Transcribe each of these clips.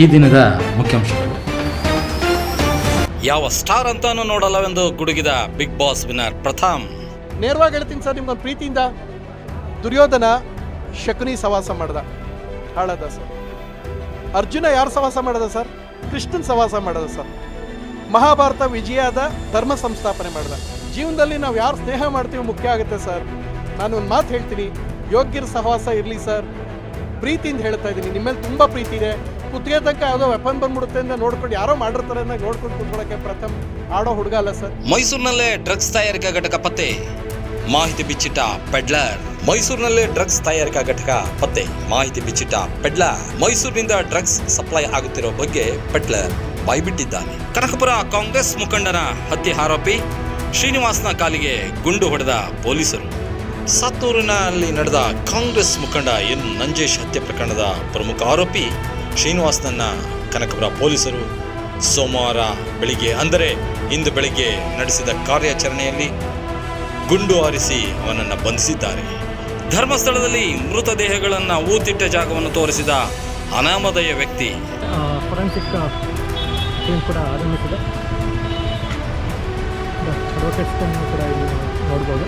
ಈ ದಿನದ ಮುಖ್ಯಾಂಶಗಳು. ಯಾವ ಸ್ಟಾರ್ ಅಂತಾನೂ ನೋಡಲ್ಲವೆಂದು ಗುಡುಗಿದ ಬಿಗ್ ಬಾಸ್ ವಿನ್ನರ್ ಪ್ರಥಮ್. ನೇರವಾಗಿ ಹೇಳ್ತೀನಿ ಸರ್ ನಿಮ್ಮ ಪ್ರೀತಿಯಿಂದ ದುರ್ಯೋಧನ ಶಕುನಿ ಸವಾಸ ಮಾಡ್ದ. ಹಾಳದ ಸರ್. ಅರ್ಜುನ ಯಾರು ಸವಾಸ ಮಾಡದ ಸರ್? ಕೃಷ್ಣನ್ ಸವಾಸ ಮಾಡದ ಸರ್. ಮಹಾಭಾರತ ವಿಜಯದ ಧರ್ಮ ಸಂಸ್ಥಾಪನೆ ಮಾಡ್ದ. ಜೀವನದಲ್ಲಿ ನಾವು ಯಾರು ಸ್ನೇಹ ಮಾಡ್ತೀವಿ ಮುಖ್ಯ ಆಗುತ್ತೆ ಸರ್. ನಾನು ಒಂದು ಮಾತು ಹೇಳ್ತೀನಿ. ಯೋಗ್ಯರ ಸಹವಾಸ ಇರಲಿ ಸರ್. ಪ್ರೀತಿಯಿಂದ ಹೇಳ್ತಾ ಇದ್ದೀನಿ. ನಿಮ್ಮಲ್ಲಿ ತುಂಬ ಪ್ರೀತಿ ಇದೆ. ಕುತ್ತಿಗೆ ತನಕ ಯಾವುದೋ ವೆಪನ್ ಬಂದ್ಬಿಡುತ್ತೆ ಅಂತ ನೋಡ್ಕೊಂಡು ಯಾರೋ ಮಾಡಿರ್ತಾರೆ ಅಂತ ನೋಡ್ಕೊಂಡು ಕುತ್ಕೊಳ್ಳೋಕೆ ಪ್ರಥಮ್ ಆಡೋ ಹುಡುಗ ಅಲ್ಲ ಸರ್. ಮೈಸೂರಿನಲ್ಲೇ ಡ್ರಗ್ಸ್ ತಯಾರಿಕಾ ಘಟಕ ಪತ್ತೆ. ಮಾಹಿತಿ ಬಿಚ್ಚಿಟ್ಟ ಪೆಡ್ಲರ್. ಮೈಸೂರಿನಲ್ಲೇ ಡ್ರಗ್ಸ್ ತಯಾರಿಕಾ ಘಟಕ ಪತ್ತೆ. ಮಾಹಿತಿ ಬಿಚ್ಚಿಟ್ಟ ಪೆಡ್ಲರ್. ಮೈಸೂರಿನಿಂದ ಡ್ರಗ್ಸ್ ಸಪ್ಲೈ ಆಗುತ್ತಿರೋ ಬಗ್ಗೆ ಪೆಡ್ಲರ್ ಬಾಯ್ಬಿಟ್ಟಿದ್ದಾನೆ. ಕನಕಪುರ ಕಾಂಗ್ರೆಸ್ ಮುಖಂಡನ ಹತ್ಯೆ ಆರೋಪಿ ಶ್ರೀನಿವಾಸ್ನ ಕಾಲಿಗೆ ಗುಂಡು ಹೊಡೆದ ಪೊಲೀಸರು. ಸತ್ತೂರಿನಲ್ಲಿ ನಡೆದ ಕಾಂಗ್ರೆಸ್ ಮುಖಂಡ ಎನ್ ನಂಜೇಶ್ ಹತ್ಯೆ ಪ್ರಕರಣದ ಪ್ರಮುಖ ಆರೋಪಿ ಶ್ರೀನಿವಾಸ್ನನ್ನ ಕನಕಪುರ ಪೊಲೀಸರು ಸೋಮವಾರ ಬೆಳಿಗ್ಗೆ, ಅಂದರೆ ಇಂದು ಬೆಳಿಗ್ಗೆ ನಡೆಸಿದ ಕಾರ್ಯಾಚರಣೆಯಲ್ಲಿ ಗುಂಡು ಹಾರಿಸಿ ಅವನನ್ನು ಬಂಧಿಸಿದ್ದಾರೆ. ಧರ್ಮಸ್ಥಳದಲ್ಲಿ ಮೃತದೇಹಗಳನ್ನು ಊತಿಟ್ಟ ಜಾಗವನ್ನು ತೋರಿಸಿದ ಅನಾಮಧೇಯ ವ್ಯಕ್ತಿ. ಕೂಡ ಕೂಡ ಇಲ್ಲಿ ನೋಡ್ಬೋದು.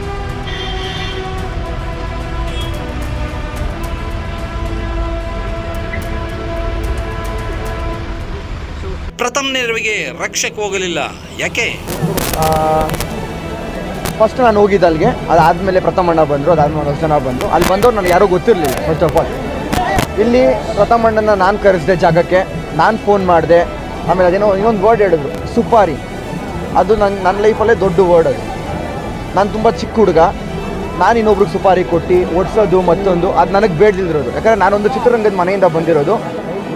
ಪ್ರಥಮ ನೆರವಿಗೆ ರಕ್ಷಕ್ ಹೋಗಲಿಲ್ಲ. ಯಾಕೆ? ಫಸ್ಟ್ ನಾನು ಹೋಗಿದ್ದೆ ಅಲ್ಲಿಗೆ. ಅದಾದಮೇಲೆ ಪ್ರಥಮಣ್ಣ ಬಂದರು, ಅದಾದ್ಮೇಲೆ ಹೊಸ ಜನ ಬಂದರು. ಅಲ್ಲಿ ಬಂದವ್ರು ನನಗೆ ಯಾರೂ ಗೊತ್ತಿರಲಿಲ್ಲ ಫಸ್ಟ್ ಆಫ್ ಆಲ್ ಇಲ್ಲಿ ಪ್ರಥಮಣ್ಣನ ನಾನು ಕರೆಸಿದೆ ಜಾಗಕ್ಕೆ. ನಾನು ಫೋನ್ ಮಾಡಿದೆ. ಆಮೇಲೆ ಅದೇನೋ ಇನ್ನೊಂದು ವರ್ಡ್ ಹೇಳಿದ್ರು, ಸುಪಾರಿ. ಅದು ನನ್ನ ನನ್ನ ಲೈಫಲ್ಲೇ ದೊಡ್ಡ ವರ್ಡ್ ಅದು. ನಾನು ತುಂಬ ಚಿಕ್ಕ ಹುಡುಗ. ನಾನು ಇನ್ನೊಬ್ರಿಗೆ ಸುಪಾರಿ ಕೊಟ್ಟು ಓಡಿಸೋದು ಮತ್ತೊಂದು, ಅದು ನನಗೆ ಬೇಡದಿರೋದು ಯಾಕಂದರೆ ನಾನೊಂದು ಚಿತ್ರರಂಗದ ಮನೆಯಿಂದ ಬಂದಿರೋದು.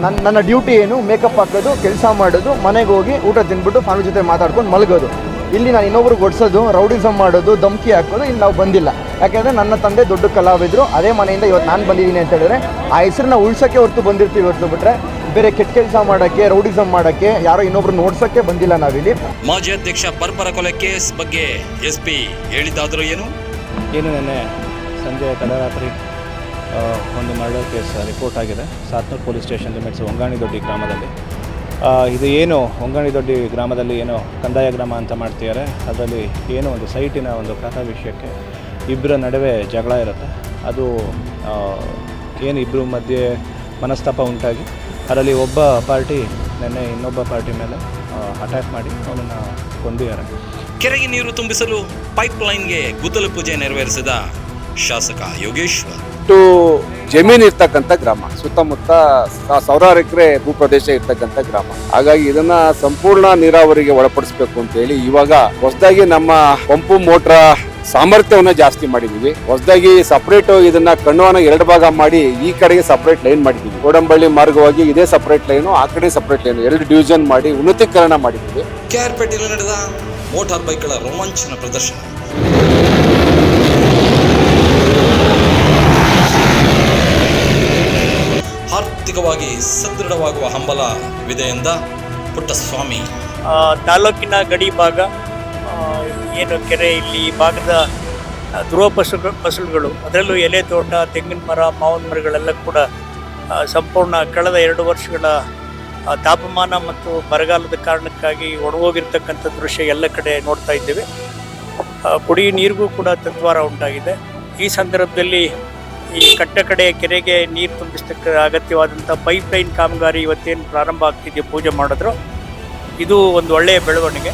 ನನ್ನ ನನ್ನ ಡ್ಯೂಟಿ ಏನು? ಮೇಕಪ್ ಹಾಕೋದು ಕೆಲಸ ಮಾಡೋದು ಮನೆಗೆ ಹೋಗಿ ಊಟ ತಿಂದ್ಬಿಟ್ಟು ಫ್ಯಾಮಿಲಿ ಜೊತೆ ಮಾತಾಡ್ಕೊಂಡು ಮಲಗೋದು. ಇಲ್ಲಿ ನಾನು ಇನ್ನೊಬ್ರಿಗೆ ಓಡಿಸೋದು ರೌಡಿಸಮ್ ಮಾಡೋದು ಧಮಕಿ ಹಾಕೋದು ಇಲ್ಲಿ ನಾವು ಬಂದಿಲ್ಲ. ಯಾಕೆಂದರೆ ನನ್ನ ತಂದೆ ದೊಡ್ಡ ಕಲಾವಿದರು. ಅದೇ ಮನೆಯಿಂದ ಇವತ್ತು ನಾನು ಬಂದಿದ್ದೀನಿ ಅಂತ ಹೇಳಿದ್ರೆ ಆ ಹೆಸರನ್ನ ಉಳ್ಸೋಕ್ಕೆ ಹೊರತು ಬಂದಿರ್ತೀವಿ ಹೊರತು ಬಿಟ್ಟರೆ ಬೇರೆ ಕೆಟ್ಟ ಕೆಲಸ ಮಾಡೋಕ್ಕೆ ರೌಡಿಸಮ್ ಮಾಡೋಕ್ಕೆ ಯಾರೋ ಇನ್ನೊಬ್ರು ನೋಡ್ಸೋಕ್ಕೆ ಬಂದಿಲ್ಲ ನಾವಿಲ್ಲಿ. ಮಾಜಿ ಅಧ್ಯಕ್ಷ ಪರ್ಪರ ಕೊಲೆ ಕೇಸ್ ಬಗ್ಗೆ ಎಸ್ ಪಿ ಹೇಳಿದ್ದಾದರೂ ಏನು? ಏನು ನೆನ್ನೆ ಸಂಜೆ ತಡರಾತ್ರಿ ಒಂದು ಮರ್ಡರ್ ಕೇಸ್ ರಿಪೋರ್ಟ್ ಆಗಿದೆ. Sathnur police station limits Honganidoddi ಗ್ರಾಮದಲ್ಲಿ. ಇದು ಏನು ಹೊಂಗಾಣಿದೊಡ್ಡಿ ಗ್ರಾಮದಲ್ಲಿ ಏನು ಕಂದಾಯ ಗ್ರಾಮ ಅಂತ ಮಾಡ್ತಿದ್ದಾರೆ. ಅದರಲ್ಲಿ ಏನು ಒಂದು ಸೈಟಿನ ಒಂದು ಕಥಾ ವಿಷಯಕ್ಕೆ ಇಬ್ಬರ ನಡುವೆ ಜಗಳ ಇರುತ್ತೆ. ಅದು ಏನು ಇಬ್ಬರ ಮಧ್ಯೆ ಮನಸ್ತಾಪ ಉಂಟಾಗಿ ಅದರಲ್ಲಿ ಒಬ್ಬ ಪಾರ್ಟಿ ನಿನ್ನೆ ಇನ್ನೊಬ್ಬ ಪಾರ್ಟಿ ಮೇಲೆ ಅಟ್ಯಾಕ್ ಮಾಡಿ ಅವನನ್ನು ಕೊಂದಿದ್ದಾರೆ. ಕೆರೆಗೆ ನೀರು ತುಂಬಿಸಲು ಪೈಪ್ ಲೈನ್ಗೆ ಗುದ್ದಲು ಪೂಜೆ ನೆರವೇರಿಸಿದ ಶಾಸಕ ಯೋಗೇಶ್ವರ್. ಇಷ್ಟು ಜಮೀನು ಇರ್ತಕ್ಕಂಥ ಗ್ರಾಮ, ಸುತ್ತಮುತ್ತ ಸಾವಿರಾರು ಎಕರೆ ಭೂಪ್ರದೇಶ ಇರ್ತಕ್ಕಂಥ ಗ್ರಾಮ. ಹಾಗಾಗಿ ಇದನ್ನ ಸಂಪೂರ್ಣ ನೀರಾವರಿಗೆ ಒಳಪಡಿಸಬೇಕು ಅಂತ ಹೇಳಿ ಇವಾಗ ಹೊಸದಾಗಿ ನಮ್ಮ ಪಂಪು ಮೋಟ್ರ ಸಾಮರ್ಥ್ಯವನ್ನ ಜಾಸ್ತಿ ಮಾಡಿದೀವಿ. ಹೊಸದಾಗಿ ಸಪರೇಟ್ ಇದನ್ನ ಕಣ್ಣುವನ ಎರಡು ಭಾಗ ಮಾಡಿ ಈ ಕಡೆಗೆ ಸಪರೇಟ್ ಲೈನ್ ಮಾಡಿದೀವಿ. ಗೋಡಂಬಳ್ಳಿ ಮಾರ್ಗವಾಗಿ ಇದೇ ಸಪರೇಟ್ ಲೈನು ಆ ಕಡೆ ಸಪರೇಟ್ ಲೈನು ಎರಡು ಡಿವಿಷನ್ ಮಾಡಿ ಉನ್ನತೀಕರಣ ಮಾಡಿದೀವಿ. ಕೆಆರ್ಪೇಟೆಯಲ್ಲಿ ನಡೆದ ಮೋಟಾರ್ ಬೈಕ್ಗಳ ರೋಮಾಂಚನ ಪ್ರದರ್ಶನ. ಆರ್ಥಿಕವಾಗಿ ಸದೃಢವಾಗುವ ಹಂಬಲವಿದೆಯಿಂದ ಪುಟ್ಟಸ್ವಾಮಿ. ಆ, ತಾಲೂಕಿನ ಗಡಿ ಭಾಗ ಏನು ಕೆರೆ ಇಲ್ಲಿ ಭಾಗದ ಧ್ರುವ ಫಸಲು ಫಸಲುಗಳು ಅದರಲ್ಲೂ ಎಲೆ ತೋಟ ತೆಂಗಿನ ಮರ ಮಾವಿನ ಮರಗಳೆಲ್ಲ ಕೂಡ ಸಂಪೂರ್ಣ ಕಳೆದ ಎರಡು ವರ್ಷಗಳ ತಾಪಮಾನ ಮತ್ತು ಬರಗಾಲದ ಕಾರಣಕ್ಕಾಗಿ ಒಣಗೋಗಿರ್ತಕ್ಕಂಥ ದೃಶ್ಯ ಎಲ್ಲ ಕಡೆ ನೋಡ್ತಾ ಇದ್ದೇವೆ. ಕುಡಿಯುವ ನೀರಿಗೂ ಕೂಡ ತದ್ವಾರ ಉಂಟಾಗಿದೆ. ಈ ಸಂದರ್ಭದಲ್ಲಿ ಈ ಕಟ್ಟ ಕಡೆ ಕೆರೆಗೆ ನೀರು ತುಂಬಿಸ್ತಕ್ಕ ಅಗತ್ಯವಾದಂಥ ಪೈಪ್ ಲೈನ್ ಕಾಮಗಾರಿ ಇವತ್ತೇನು ಪ್ರಾರಂಭ ಆಗ್ತಿದೆ ಪೂಜೆ ಮಾಡಿದ್ರು. ಇದು ಒಂದು ಒಳ್ಳೆಯ ಬೆಳವಣಿಗೆ.